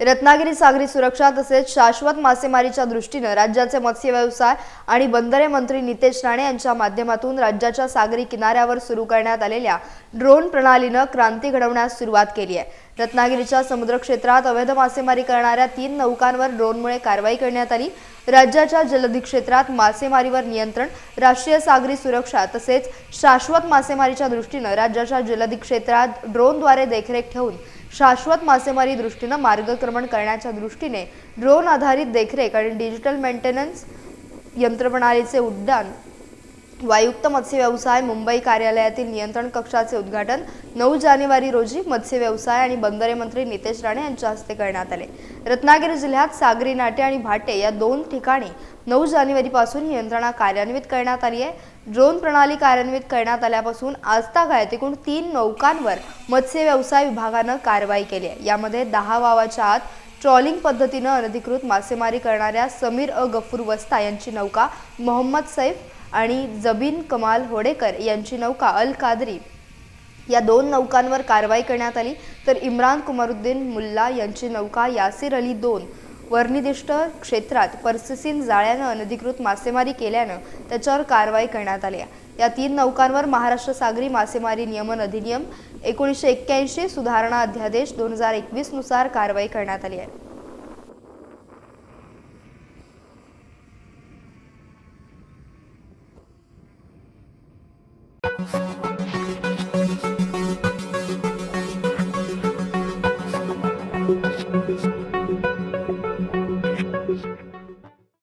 रत्नागिरी सागरी सुरक्षा तसेच शाश्वत मासेमारीच्या दृष्टीनं राज्याचे मत्स्य व्यवसाय आणि बंदरे मंत्री नितेश राणे यांच्या माध्यमातून राज्याच्या सागरी किनाऱ्यावर सुरू करण्यात आलेल्या ड्रोन प्रणालीनं क्रांती घडवण्यास सुरुवात केली आहे. रत्नागिरीच्या समुद्र क्षेत्रात अवैध मासेमारी करणाऱ्या तीन नौकांवर ड्रोनमुळे कारवाई करण्यात आली. राज्याच्या जलधी क्षेत्रात मासेमारीवर नियंत्रण राष्ट्रीय सागरी सुरक्षा तसेच शाश्वत मासेमारीच्या दृष्टीनं राज्याच्या जलधी क्षेत्रात ड्रोनद्वारे देखरेख ठेवून शाश्वत मासेमारी दृष्टीनं मार्गक्रमण करण्याच्या दृष्टीने ड्रोन आधारित देखरेख आणि डिजिटल मेंटेनन्स यंत्रप्रणालीचे उड्डाण वायुक्त मत्स्य व्यवसाय मुंबई कार्यालयातील नियंत्रण कक्षाचे उद्घाटन नऊ जानेवारी रोजी मत्स्य व्यवसाय आणि बंदरे मंत्री नितेश राणे यांच्या हस्ते करण्यात आले. रत्नागिरी जिल्ह्यात सागरी नाटे आणि भाटे या दोन ठिकाणी नऊ जानेवारीपासून ही यंत्रणा कार्यान्वित करण्यात आली आहे. ड्रोन प्रणाली कार्यान्वित करण्यात आल्यापासून आजतागायत एकूण तीन नौकांवर मत्स्य व्यवसाय विभागानं कारवाई केली आहे. यामध्ये दहा वावाच्या आत ट्रॉलिंग पद्धतीनं अनधिकृत मासेमारी करणाऱ्या समीर अ गफूर वस्ता यांची नौका मोहम्मद सैफ आणि जबीन कमाल होडेकर यांची नौका अल कादरी या दोन नौकांवर कारवाई करण्यात आली. तर इम्रान कुमारुद्दीन मुल्ला यांची नौका यासिर अली दोन वर्निदिष्ट क्षेत्रात पर्सिसिन जाळ्यानं अनधिकृत मासेमारी केल्यानं त्याच्यावर कारवाई करण्यात आली. आहे या तीन नौकांवर महाराष्ट्र सागरी मासेमारी नियमन अधिनियम एकोणीसशे एक्क्याऐंशी सुधारणा अध्यादेश दोन हजार एकवीसनुसार कारवाई करण्यात आली आहे. Música